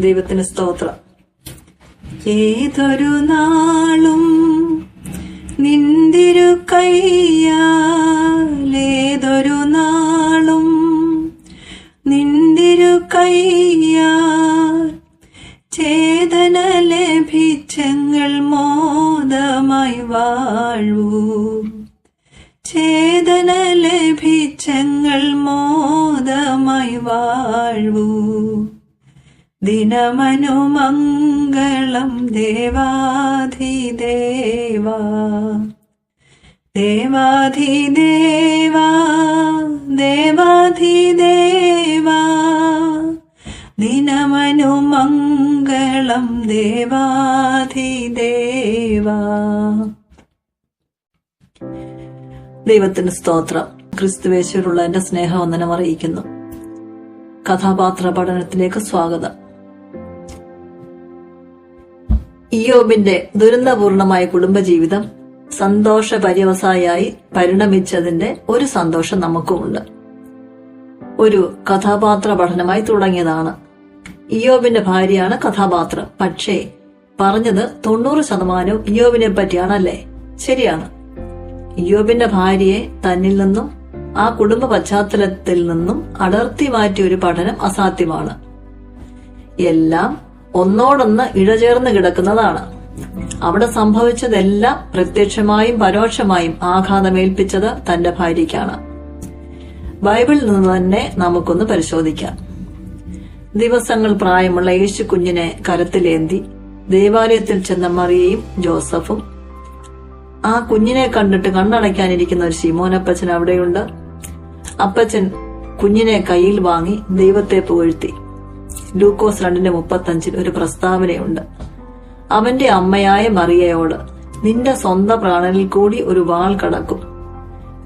ദൈവത്തിന് സ്തോത്രം. ഏതൊരു നാളും നിന്തിരു കയ്യാലേതൊരു നാളും നിന്തിരു കയ്യാ ചേതന ലഭിച്ചങ്ങൾ മോദമായി വാഴൂ. ചേതന ലഭിച്ചങ്ങൾ മോദമായി വാഴൂ. ദിനമനുമംഗളം ദേവാധിദേവാ. ദേവാധിദേവാ ദേവാധിദേവാ. ദിനമനുമംഗളം ദേവാധിദേവാ. ദൈവത്തിന് സ്തോത്രം ക്രിസ്തുവേശ്വരുള്ള എന്റെ സ്നേഹവന്ദനം അറിയിക്കുന്നു. കഥാപാത്ര പഠനത്തിലേക്ക് സ്വാഗതം. ഇയോബിന്റെ ദുരന്തപൂർണമായ കുടുംബജീവിതം സന്തോഷ പര്യവസായി പരിണമിച്ചതിന്റെ ഒരു സന്തോഷം നമുക്കുമുണ്ട്. ഒരു കഥാപാത്ര പഠനമായി തുടങ്ങിയതാണ്. ഇയോബിന്റെ ഭാര്യയാണ് കഥാപാത്രം. പക്ഷേ പറഞ്ഞത് തൊണ്ണൂറ് ശതമാനവും ഇയോബിനെ പറ്റിയാണല്ലേ? ശരിയാണ്. ഇയോബിന്റെ ഭാര്യയെ തന്നിൽ നിന്നും ആ കുടുംബ പശ്ചാത്തലത്തിൽ നിന്നും അടർത്തി മാറ്റിയ ഒരു പഠനം അസാധ്യമാണ്. എല്ലാം ഒന്നോടൊന്ന് ഇഴചേർന്ന് കിടക്കുന്നതാണ്. അവിടെ സംഭവിച്ചതെല്ലാം പ്രത്യക്ഷമായും പരോക്ഷമായും ആഘാതമേൽപ്പിച്ചത് തന്റെ ഭാര്യയ്ക്കാണ്. ബൈബിളിൽ നിന്ന് തന്നെ നമുക്കൊന്ന് പരിശോധിക്കാം. ദിവസങ്ങൾ പ്രായമുള്ള യേശു കുഞ്ഞിനെ കരത്തിലേന്തി ദേവാലയത്തിൽ ചെന്ന മറിയയും ജോസഫും. ആ കുഞ്ഞിനെ കണ്ടിട്ട് കണ്ണടയ്ക്കാനിരിക്കുന്ന ഒരു ശിമോനപ്പച്ചൻ അവിടെയുണ്ട്. അപ്പച്ചൻ കുഞ്ഞിനെ കയ്യിൽ വാങ്ങി ദൈവത്തെ പുകഴ്ത്തി. ലൂക്കോസ് രണ്ടിന്റെ മുപ്പത്തഞ്ചിൽ ഒരു പ്രസ്താവനയുണ്ട്. അവന്റെ അമ്മയായ മറിയയോട് നിന്റെ സ്വന്തം പ്രാണനിൽ കൂടി ഒരു വാൾ കടക്കും.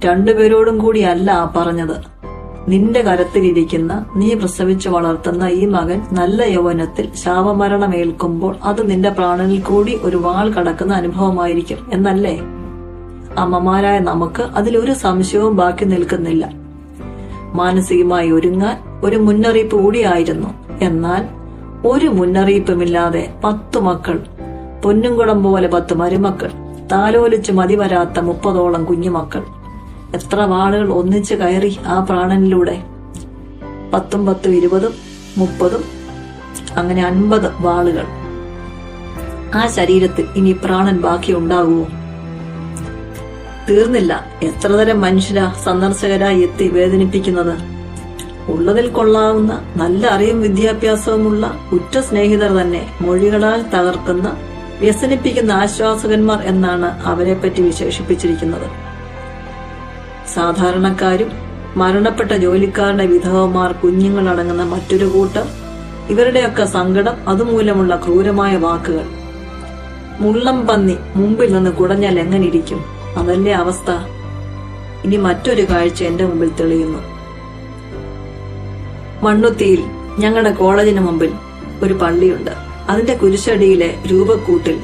രണ്ടുപേരോടും കൂടി അല്ല പറഞ്ഞത്. നിന്റെ കരത്തിലിരിക്കുന്ന നീ പ്രസവിച്ചു വളർത്തുന്ന ഈ മകൻ നല്ല യൗവനത്തിൽ ശാപമരണമേൽക്കുമ്പോൾ അത് നിന്റെ പ്രാണനിൽ കൂടി ഒരു വാൾ കടക്കുന്ന അനുഭവമായിരിക്കും എന്നല്ലേ? അമ്മമാരായ നമുക്ക് അതിലൊരു സംശയവും ബാക്കി നിൽക്കുന്നില്ല. മാനസികമായി ഒരുങ്ങാൻ ഒരു മുന്നറിയിപ്പ് കൂടിയായിരുന്നു എന്നാൽ ഒരു മുന്നറിയിപ്പുമില്ലാതെ പത്തു മക്കൾ പൊന്നുംകുടം പോലെ പത്ത് മരുമക്കൾ താലോലിച്ച് മതി വരാത്ത മുപ്പതോളം കുഞ്ഞുമക്കൾ. എത്ര വാളുകൾ ഒന്നിച്ചു കയറി ആ പ്രാണനിലൂടെ? പത്തും പത്തും ഇരുപതും മുപ്പതും അങ്ങനെ അൻപത് വാളുകൾ. ആ ശരീരത്തിൽ ഇനി പ്രാണൻ ബാക്കി ഉണ്ടാകുമോ? തീർന്നില്ല. എത്ര തരം മനുഷ്യരാ സന്ദർശകരായി എത്തി വേദനിപ്പിക്കുന്നത്? ഉള്ളതിൽ കൊള്ളാവുന്ന നല്ല അറിവും വിദ്യാഭ്യാസവുമുള്ള ഉറ്റ സ്നേഹിതർ തന്നെ മൊഴികളാൽ തകർക്കുന്ന വ്യസനിപ്പിക്കുന്ന ആശ്വാസകന്മാർ എന്നാണ് അവരെപ്പറ്റി വിശേഷിപ്പിച്ചിരിക്കുന്നത്. സാധാരണക്കാരും മരണപ്പെട്ട ജോലിക്കാരുടെ വിധവമാർ കുഞ്ഞുങ്ങളടങ്ങുന്ന മറ്റൊരു കൂട്ടം ഇവരുടെയൊക്കെ സങ്കടം അതുമൂലമുള്ള ക്രൂരമായ വാക്കുകൾ. മുള്ളം പന്നി മുമ്പിൽ നിന്ന് കുടഞ്ഞാൽ എങ്ങനെ ഇരിക്കും? അതല്ലേ അവസ്ഥ? ഇനി മറ്റൊരു കാഴ്ച എന്റെ മുമ്പിൽ തെളിയുന്നു. മണ്ണുത്തിയിൽ ഞങ്ങളുടെ കോളേജിന് മുമ്പിൽ ഒരു പള്ളിയുണ്ട്. അതിന്റെ കുരിശടിയിലെ രൂപക്കൂട്ടിൽ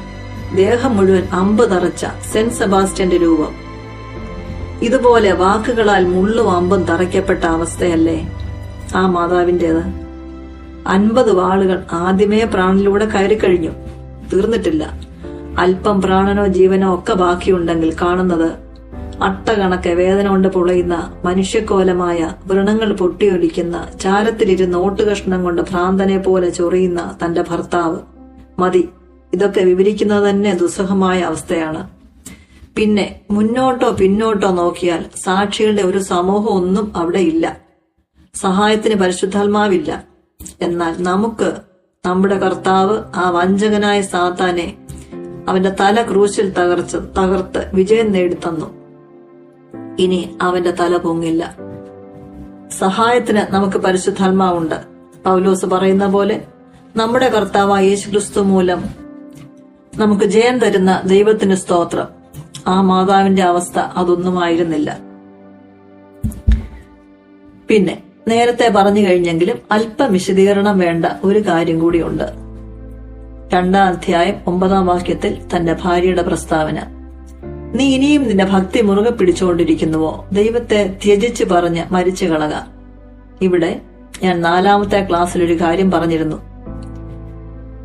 ദേഹം മുഴുവൻ അമ്പ് തറച്ച സെന്റ് സെബാസ്റ്റ്യന്റെ രൂപം. ഇതുപോലെ വാക്കുകളാൽ മുള്ളും അമ്പും തറയ്ക്കപ്പെട്ട അവസ്ഥയല്ലേ ആ മാതാവിന്റേത്? അൻപത് വാളുകൾ ആദ്യമേ പ്രാണനിലൂടെ കയറിക്കഴിഞ്ഞു തീർന്നിട്ടില്ല. അല്പം പ്രാണനോ ജീവനോ ഒക്കെ ബാക്കിയുണ്ടെങ്കിൽ കാണുന്നത് അട്ടകണക്കെ വേദന കൊണ്ട് പൊളയുന്ന മനുഷ്യക്കോലമായ വ്രണങ്ങൾ പൊട്ടിയൊലിക്കുന്ന ചാരത്തിലിരുന്ന് ഓട്ടുകഷ്ണം കൊണ്ട് ഭ്രാന്തനെ പോലെ ചൊറിയുന്ന തന്റെ ഭർത്താവ്. മതി ഇതൊക്കെ വിവരിക്കുന്നത് തന്നെ ദുസ്സഹമായ അവസ്ഥയാണ്. പിന്നെ മുന്നോട്ടോ പിന്നോട്ടോ നോക്കിയാൽ സാക്ഷികളുടെ ഒരു സമൂഹം ഒന്നും അവിടെ ഇല്ല. സഹായത്തിന് പരിശുദ്ധാത്മാവില്ല. എന്നാൽ നമുക്ക് നമ്മുടെ കർത്താവ് ആ വഞ്ചകനായ സാത്താനെ അവന്റെ തല ക്രൂശിൽ തകർച്ച് തകർത്ത് വിജയം നേടിത്തന്നു. ഇനി അവന്റെ തല പൊങ്ങില്ല. സഹായത്തിന് നമുക്ക് പരിശുദ്ധാത്മാവുണ്ട്. പൗലോസ് പറയുന്ന പോലെ നമ്മുടെ കർത്താവായ യേശു ക്രിസ്തു മൂലം നമുക്ക് ജയം തരുന്ന ദൈവത്തിന് സ്തോത്രം. ആ മാതാവിന്റെ അവസ്ഥ അതൊന്നുമായിരുന്നില്ല. പിന്നെ നേരത്തെ പറഞ്ഞു കഴിഞ്ഞെങ്കിലും അല്പം വിശദീകരണം വേണ്ട ഒരു കാര്യം കൂടിയുണ്ട്. രണ്ടാം അധ്യായം ഒമ്പതാം വാക്യത്തിൽ തന്റെ ഭാര്യയുടെ പ്രസ്താവന. നീ ഇനിയും നിന്റെ ഭക്തി മുറുകെ പിടിച്ചുകൊണ്ടിരിക്കുന്നുവോ? ദൈവത്തെ ത്യജിച്ച് പറഞ്ഞ് മരിച്ചു കളക. ഇവിടെ ഞാൻ നാലാമത്തെ ക്ലാസ്സിൽ ഒരു കാര്യം പറഞ്ഞിരുന്നു.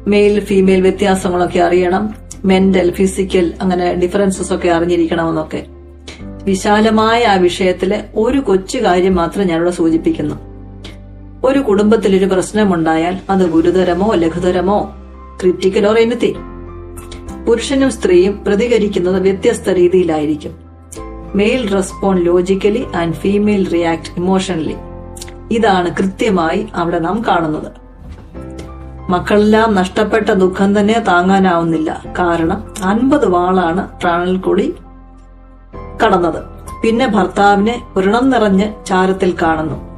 മെയിൽ ഫീമെയിൽ വ്യത്യാസങ്ങളൊക്കെ അറിയണം. മെന്റൽ ഫിസിക്കൽ അങ്ങനെ ഡിഫറൻസസ് ഒക്കെ അറിഞ്ഞിരിക്കണമെന്നൊക്കെ. വിശാലമായ ആ വിഷയത്തിലെ ഒരു കൊച്ചു കാര്യം മാത്രം ഞാനിവിടെ സൂചിപ്പിക്കുന്നു. ഒരു കുടുംബത്തിൽ ഒരു പ്രശ്നമുണ്ടായാൽ അത് ഗുരുതരമോ ലഘുതരമോ ക്രിറ്റിക്കലോ എനിത്തിങ് പുരുഷനും സ്ത്രീയും പ്രതികരിക്കുന്നത് വ്യത്യസ്ത രീതിയിലായിരിക്കും. Male respond logically and female react emotionally ഇതാണ് കൃത്യമായി അവിടെ നാം കാണുന്നത്. മക്കളെല്ലാം നഷ്ടപ്പെട്ട ദുഃഖം തന്നെ താങ്ങാനാവുന്നില്ല. കാരണം അൻപത് വാളാണ് പ്രാണൽ കൂടി കടന്നത്. പിന്നെ ഭർത്താവിനെ വ്രണം നിറഞ്ഞ് ചാരത്തിൽ കാണുന്നു.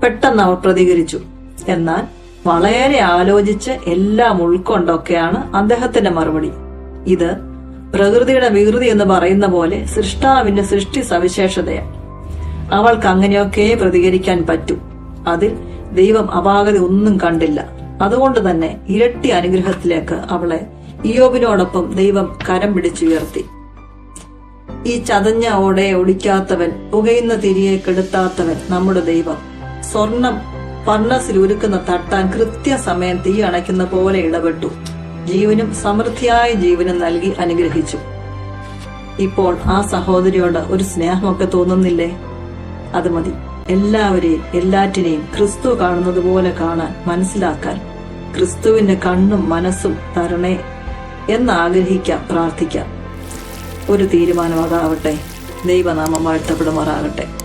പെട്ടെന്ന് അവർ പ്രതികരിച്ചു. എന്നാൽ വളരെ ആലോചിച്ച് എല്ലാം ഉൾക്കൊണ്ടൊക്കെയാണ് അദ്ദേഹത്തിന്റെ മറുപടി. ഇത് പ്രകൃതിയുടെ വികൃതി എന്ന് പറയുന്ന പോലെ സൃഷ്ടാവിന്റെ സൃഷ്ടി സവിശേഷതയാണ് അവൾക്ക് അങ്ങനെയൊക്കെ പ്രതികരിക്കാൻ പറ്റൂ. അതിൽ ദൈവം അപാകത ഒന്നും കണ്ടില്ല. അതുകൊണ്ട് തന്നെ ഇരട്ടി അനുഗ്രഹത്തിലേക്ക് അവളെ ഇയോബിനോടൊപ്പം ദൈവം കരം പിടിച്ചുയർത്തി ഈ ചതഞ്ഞ ഓടെ ഒടിക്കാത്തവൻ പുകയുന്ന തിരിയെ കെടുത്താത്തവൻ നമ്മുടെ ദൈവം. സ്വർണം പർണസിൽ ഉരുക്കുന്ന തട്ടാൻ കൃത്യസമയം തീ അണയ്ക്കുന്ന പോലെ ഇടപെട്ടു. ജീവനും സമൃദ്ധിയായ ജീവനും നൽകി അനുഗ്രഹിച്ചു. ഇപ്പോൾ ആ സഹോദരിയോട് ഒരു സ്നേഹമൊക്കെ തോന്നുന്നില്ലേ? അത് മതി. എല്ലാവരെയും എല്ലാറ്റിനെയും ക്രിസ്തു കാണുന്നത് പോലെ കാണാൻ മനസ്സിലാക്കാൻ ക്രിസ്തുവിന്റെ കണ്ണും മനസ്സും തരണേ എന്ന് ആഗ്രഹിക്കാം പ്രാർത്ഥിക്കാം. ഒരു തീരുമാനം അതാവട്ടെ ദൈവനാമം വാഴ്ത്തപ്പെടുമാറാകട്ടെ.